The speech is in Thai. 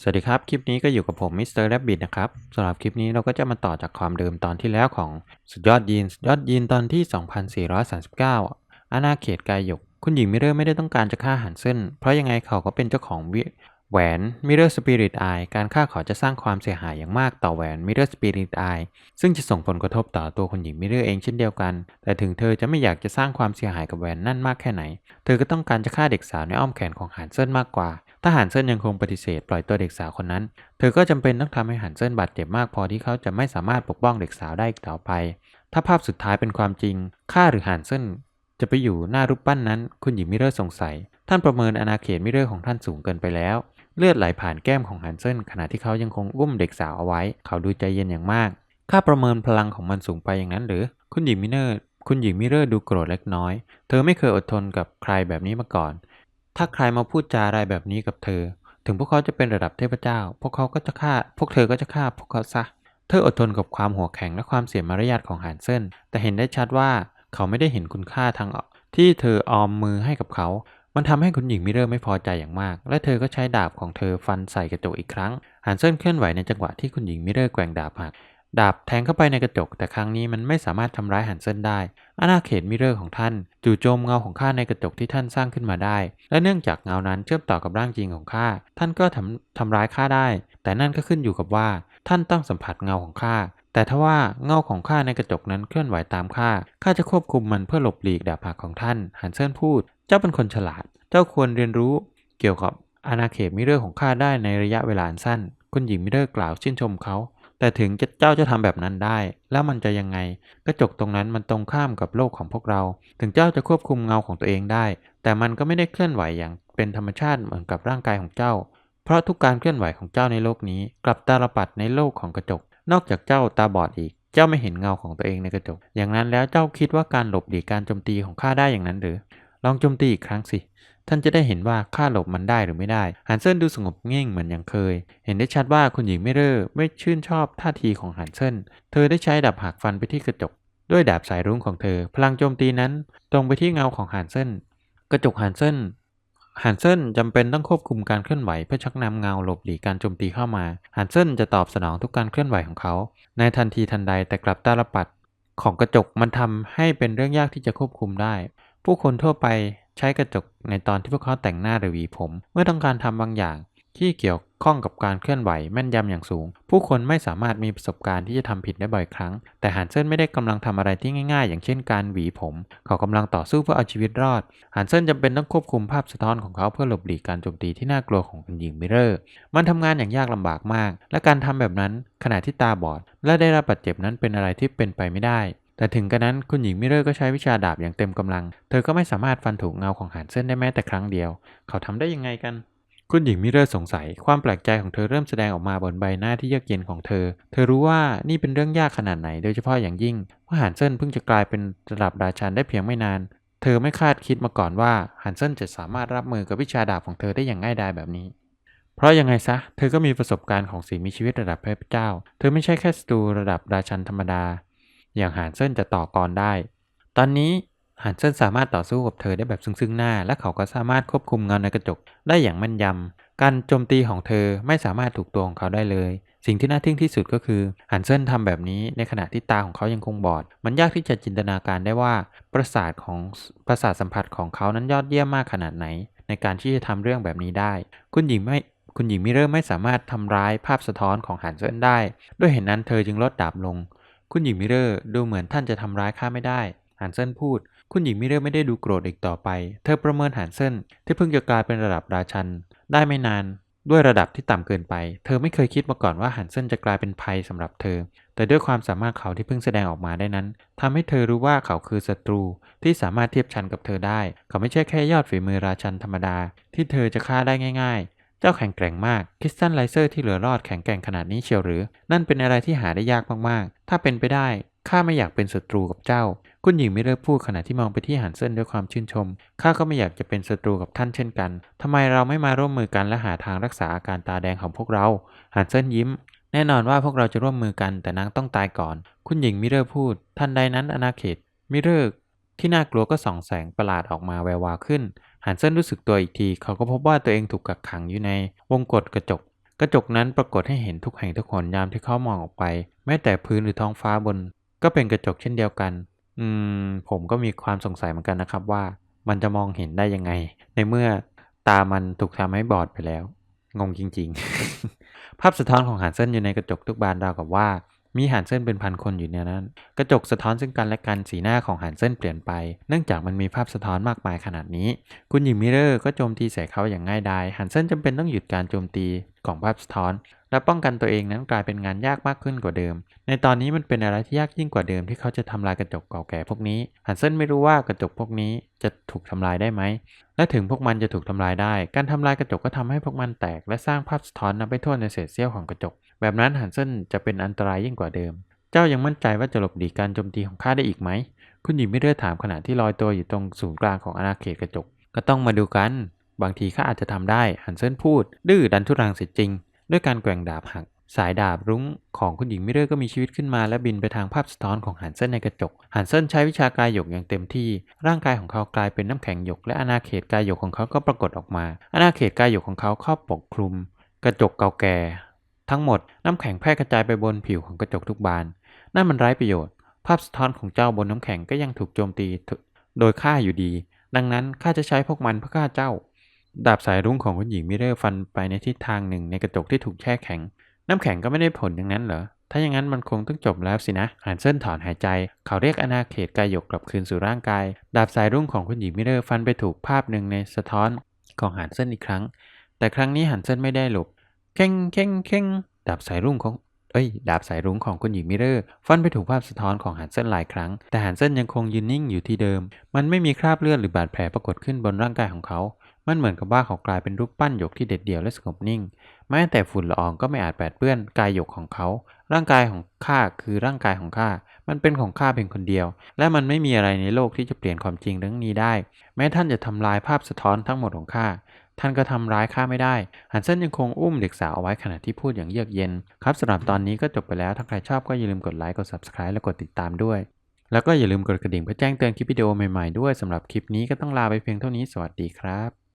สวัสดีครับ คลิปนี้ก็อยู่กับผมมิสเตอร์แรบบิทนะครับสำหรับคลิปนี้เราก็จะมาต่อจากความเดิมตอนที่แล้วของสุดยอดยีนสุดยอดยีนตอนที่ 2439 อาณาเขตกายหยก คุณหญิงมิเรอร์ไม่ได้ต้องการจะฆ่าหันเส้น เพราะยังไงเขาก็เป็นเจ้าของวิ แหวนมิเรอร์สปิริตไอการฆ่าเขาจะสร้างความเสียหายอย่างมากต่อแหวนมิเรอร์สปิริตไอซึ่งจะส่งผลกระทบต่อตัวคุณหญิงมิเรอร์เองเช่นเดียวกัน แต่ถึงเธอจะไม่อยากจะสร้างความเสียหายกับแหวนนั่นมากแค่ไหน เธอก็ต้องการจะฆ่าเด็กสาวในอ้อมแขนของหันเซินมากกว่าถ้าหันเซินยังคงปฏิเสธปล่อยตัวเด็กสาวคนนั้น เธอก็จำเป็นต้องทำให้หันเซินบาดเจ็บมากพอที่เขาจะไม่สามารถปกป้องเด็กสาวได้อีกต่อไป ถ้าภาพสุดท้ายเป็นความจริงข้าหรือหันเซินจะไปอยู่หน้ารูปปั้นนั้น คุณหญิงมิเรอร์สงสัย ท่านประเมินอาณาเขตมิเรอร์ของท่านสูงเกินไปแล้ว เลือดไหลผ่านแก้มของฮันเซนขณะที่เขายังคงอุ้มเด็กสาวเอาไว้ เขาดูใจเย็นอย่างมากข้าประเมินพลังของมันสูงไปอย่างนั้นหรือ คุณหญิงมิเนอร์ คุณหญิงมิเรอร์ดูโกรธเล็กน้อย เธอไม่เคยอดทนกับใครแบบนี้มาก่อน ถ้าใครมาพูดจาอะไรแบบนี้กับเธอ ถึงพวกเขาจะเป็นระดับเทพเจ้า พวกเขาก็จะฆ่า พวกเธอก็จะฆ่าพวกเขาซะ เธออดทนกับความหัวแข็งและความเสียมารยาทของฮันเซนแต่เห็นได้ชัดว่าเขาไม่ได้เห็นคุณค่าทางที่เธอออมมือให้กับเขา มันทำให้คุณหญิงมิเรอร์ไม่พอใจอย่างมาก และเธอก็ใช้ดาบของเธอฟันใส่กระจกอีกครั้งฮันเซนเคลื่อนไหวในจังหวะที่คุณหญิงมิเรอร์แกว่งดาบหักดาบแทงเข้าไปในกระจก แต่ครั้งนี้มันไม่สามารถทำร้ายฮันเซนได้ อาณาเขตมิเรอร์ของท่าน จู่โจมเงาของข้าในกระจกที่ท่านสร้างขึ้นมาได้ และเนื่องจากเงานั้นเชื่อมต่อกับร่างจริงของข้า ท่านก็ทำทำร้ายข้าได้ แต่นั่นก็ขึ้นอยู่กับว่า ท่านต้องสัมผัสเงาของข้า แต่ถ้าว่าเงาของข้าในกระจกนั้นเคลื่อนไหวตามข้า ข้าจะควบคุมมันเพื่อหลบหลีกดาบหักของท่านฮันเซินพูด เจ้าเป็นคนฉลาด เจ้าควรเรียนรู้เกี่ยวกับอาณาเขตมิเรอร์ของข้าได้ในระยะเวลาอันสั้น คุณหญิงมิเรอร์กล่าวชื่นชมเขา แต่ถึงเจ้าจะทำแบบนั้นได้ แล้วมันจะยังไง กระจกตรงนั้นมันตรงข้ามกับโลกของพวกเรา ถึงเจ้าจะควบคุมเงาของตัวเองได้ แต่มันก็ไม่ได้เคลื่อนไหวอย่างเป็นธรรมชาติเหมือนกับร่างกายของเจ้า เพราะทุกการเคลื่อนไหวของเจ้าในโลกนี้ กลับตาลปัดในโลกของกระจก นอกจากเจ้าตาบอดอีก เจ้าไม่เห็นเงาของตัวเองในกระจก อย่างนั้นแล้วเจ้าคิดว่าการหลบหลีกการโจมตีของข้าได้อย่างนั้นหรือ ลองโจมตีอีกครั้งสิ ท่านจะได้เห็นว่าข้าหลบมันได้หรือไม่ได้ฮันเซนดูสงบเง่งเหมือนอย่างเคย เห็นได้ชัดว่าคุณหญิงไม่เร่อไม่ชื่นชอบท่าทีของฮันเซนเธอได้ใช้ดาบหักฟันไปที่กระจก ด้วยดาบสายรุ้งของเธอ พลังโจมตีนั้นตรงไปที่เงาของฮันเซนกระจกฮันเซน ฮันเซนจำเป็นต้องควบคุมการเคลื่อนไหวเพื่อชักนำเงาหลบหลีกการโจมตีเข้ามาฮันเซนจะตอบสนองทุกการเคลื่อนไหวของเขา ในทันทีทันใดแต่กลับตาลปัดของกระจกมันทำให้เป็นเรื่องยากที่จะควบคุมได้ ผู้คนทั่วไปใช้กระจกในตอนที่พวกเขาแต่งหน้าหรือหวีผม เมื่อต้องการทำบางอย่างที่เกี่ยว ข้องกับการเคลื่อนไหวแม่นยำอย่างสูง ผู้คนไม่สามารถมีประสบการณ์ที่จะทำผิดได้บ่อยครั้ง แต่ฮันเซนไม่ได้กำลังทำอะไรที่ง่ายๆ อย่างเช่นการหวีผม เขากำลังต่อสู้เพื่อเอาชีวิตรอดฮันเซนจำเป็นต้องควบคุมภาพสะท้อนของเขาเพื่อหลบหลีกการโจมตีที่น่ากลัวของคุณหญิงมิเรอร์ มันทำงานอย่างยากลำบากมาก และการทำแบบนั้นขณะที่ตาบอด และได้รับบาดเจ็บนั้นเป็นอะไรที่เป็นไปไม่ได้แต่ถึงกระนั้นคุณหญิงมิเรอร์ก็ใช้วิชาดาบอย่างเต็มกำลัง เธอก็ไม่สามารถฟันถูกเงาของหันเส้นได้แม้แต่ครั้งเดียว เขาทำได้ยังไงกัน คุณหญิงมิเรอร์สงสัย ความแปลกใจของเธอเริ่มแสดงออกมาบนใบหน้าที่เยือกเย็นของเธอ เธอรู้ว่านี่เป็นเรื่องยากขนาดไหน โดยเฉพาะอย่างยิ่งว่าหันเส้นเพิ่งจะกลายเป็นระดับราชันได้เพียงไม่นาน เธอไม่คาดคิดมาก่อนว่าฮันเซนจะสามารถรับมือกับวิชาดาบของเธอได้อย่างง่ายดายแบบนี้ เพราะยังไงซะ เธอก็มีประสบการณ์ของสิ่งมีชีวิตระดับเทพเจ้า เธอไม่ใช่แค่ศัตรูระดับราชันธรรมดา อย่างฮันเซนจะต่อกรได้ ตอนนี้ ฮันเซินสามารถต่อสู้กับเธอได้แบบซึ่งๆหน้า และเขาก็สามารถควบคุมเงาในกระจกได้อย่างแม่นยำ การโจมตีของเธอไม่สามารถถูกตัวของเขาได้เลย สิ่งที่น่าทึ่งที่สุดก็คือฮันเซินทำแบบนี้ในขณะที่ตาของเขายังคงบอด มันยากที่จะจินตนาการได้ว่า ประสาทของประสาทสัมผัสของเขานั้นยอดเยี่ยมมากขนาดไหน ในการที่จะทำเรื่องแบบนี้ได้ คุณหญิงไม่คุณหญิงมิเรอร์ไม่สามารถทำร้ายภาพสะท้อนของฮันเซินได้ ด้วยเหตุนนั้นเธอจึงลดดาบลง คุณหญิงมิเรอร์ดูเหมือนท่านจะทำร้ายข้าไม่ได้ฮันเซินพูด คุณหญิงมิเรอร์ไม่ได้ดูโกรธอีกต่อไป เธอประเมินฮันเซนที่เพิ่งจะกลายเป็นระดับราชัน ได้ไม่นาน ด้วยระดับที่ต่ำเกินไป เธอไม่เคยคิดมาก่อนว่าฮันเซนจะกลายเป็นภัยสำหรับเธอ แต่ด้วยความสามารถเขาที่เพิ่งแสดงออกมาได้นั้นทำให้เธอรู้ว่าเขาคือศัตรูที่สามารถเทียบชันกับเธอได้ เขาไม่ใช่แค่ยอดฝีมือราชันธรรมดา ที่เธอจะฆ่าได้ง่ายๆเจ้าแข็งแกร่งมาก คริสตันไลเซอร์ที่เหลือรอดแข็งแกร่งขนาดนี้เชียวหรือ นั่นเป็นอะไรที่หาได้ยากมากๆ ถ้าเป็นไปได้ ข้าไม่อยากเป็นศัตรูกับเจ้า คุณหญิงไมิเรอร์พูดขณะที่มองไปที่หันเซินด้วยความชื่นชม ข้าก็ไม่อยากจะเป็นศัตรูกับท่านเช่นกันทำไมเราไม่มาร่วมมือกันและหาทางรักษาอาการตาแดงของพวกเรา หันเซินยิ้ม แน่นอนว่าพวกเราจะร่วมมือกันแต่นางต้องตายก่อน คุณหญิงมิเรอร์พูดทันใดนั้นอาณาเขตมิเรอร์ที่น่ากลัวก็ส่องแสงประหลาดออกมาแวววาวขึ้น หันเซินรู้สึกตัวอีกที เขาก็พบว่าตัวเองถูกกักขังอยู่ในวงกฏกระจก กระจกนั้นปรากฏให้เห็นทุกแห่งทุกหนยามที่เขามองออกไป แม้แต่พื้นหรือท้องฟ้าบน ก็เป็นกระจกเช่นเดียวกัน อืม ผมก็มีความสงสัยเหมือนกันนะครับว่า มันจะมองเห็นได้ยังไง ในเมื่อตามันถูกทำให้บอดไปแล้ว งงจริง ๆ ภาพสะท้อนของหันเส้นอยู่ในกระจกทุกบานราวกับว่า มีหันเส้นเป็นพันคนอยู่ในนั้น กระจกสะท้อนซึ่งกันและกันสีหน้าของหันเส้นเปลี่ยนไป เนื่องจากมันมีภาพสะท้อนมากมายขนาดนี้ คุณหญิงมิเรอร์ก็โจมตีใส่เขาอย่างง่ายดายหันเส้นจำเป็นต้องหยุดการโจมตี ของภาพสะท้อน และป้องกันตัวเองนั้นกลายเป็นงานยากมากขึ้นกว่าเดิม ในตอนนี้มันเป็นอะไรที่ยากยิ่งกว่าเดิมที่เขาจะทำลายกระจกเก่าแก่พวกนี้หันเส้นไม่รู้ว่ากระจกพวกนี้จะถูกทำลายได้ไหม และถึงพวกมันจะถูกทำลายได้ การทำลายกระจกก็ทำให้พวกมันแตก และสร้างภาพสะท้อนนับไปทั่วในเศษเสี้ยวของกระจก แบบนั้นหันเส้นจะเป็นอันตรายยิ่งกว่าเดิม เจ้ายังมั่นใจว่าจะหลบหลีกการโจมตีของข้าได้อีกไหม คุณหญิงไม่เลือถามขณะที่ลอยตัวอยู่ตรงศูนย์กลางของอาณาเขตกระจก ก็ต้องมาดูกัน บางทีข้าอาจจะทำได้หันเซินพูด ดื้อดันทุรังเสียจริง ด้วยการแกว่งดาบหัก สายดาบรุ้งของคุณหญิงมิเรอร์ก็มีชีวิตขึ้นมาและบินไปทางภาพสะท้อนของหันเซินในกระจก หันเซินใช้วิชากายหยกอย่างเต็มที่ ร่างกายของเขากลายเป็นน้ำแข็งหยก และอาณาเขตกายหยกของเขาก็ปรากฏออกมา อาณาเขตกายหยกของเขาครอบปกคลุม กระจกเก่าแก่ ทั้งหมดน้ำแข็งแพร่กระจายไปบนผิวของกระจกทุกบาน นั่นมันไร้ประโยชน์ ภาพสะท้อนของเจ้าบนน้ำแข็งก็ยังถูกโจมตี โดยข้าอยู่ดี ดังนั้นข้าจะใช้พวกมันเพื่อฆ่าเจ้า ดาบสายรุ้งของคุณหญิงมิเรอร์ฟันไปในทิศทางหนึ่งในกระจกที่ถูกแช่แข็ง น้ำแข็งก็ไม่ได้ผลอย่างนั้นเหรอ ถ้าอย่างนั้นมันคงต้องจบแล้วสินะหันเส้นถอนหายใจ เขาเรียกอาณาเขตกายหยกกลับคืนสู่ร่างกาย ดาบสายรุ้งของคุณหญิงมิเรอร์ฟันไปถูกภาพหนึ่งในสะท้อนของหันเส้นอีกครั้ง แต่ครั้งนี้หันเส้นไม่ได้หลบเข่งเข่งเข่งดาบสายรุ้งของเอ้ย ดาบสายรุ้งของคุณหญิงมิเรอร์ฟันไปถูกภาพสะท้อนของหันเส้นหลายครั้ง แต่หันเส้นยังคงยืนนิ่งอยู่ที่เดิม มันไม่มีคราบเลือดหรือบาดแผลปรากฏขึ้นบนร่างกายของเขา มันเหมือนกับว่าเขากลายเป็นรูปปั้นหยกที่เด็ดเดี่ยวและสงบนิ่ง แม้แต่ฝุ่นละอองก็ไม่อาจแปดเปื้อนกายหยกของเขา ร่างกายของข้าคือร่างกายของข้า มันเป็นของข้าเพียงคนเดียว และมันไม่มีอะไรในโลกที่จะเปลี่ยนความจริงเรื่องนี้ได้ แม้ท่านจะทำลายภาพสะท้อนทั้งหมดของข้าท่านก็ทำร้ายข้าไม่ได้ หันเซนยังคงอุ้มเด็กสาวเอาไว้ขณะที่พูดอย่างเยือกเย็น ครับสำหรับตอนนี้ก็จบไปแล้ว ถ้าใครชอบก็อย่าลืมกดไลค์ กด subscribe และกดติดตามด้วย แล้วก็อย่าลืมกดกระดิ่งเพื่อแจ้งเตือนคลิปวิดีโอใหม่ๆด้วยสำหรับคลิปนี้ก็ต้องลาไปเพียงเท่านี้ สวัสดีครับ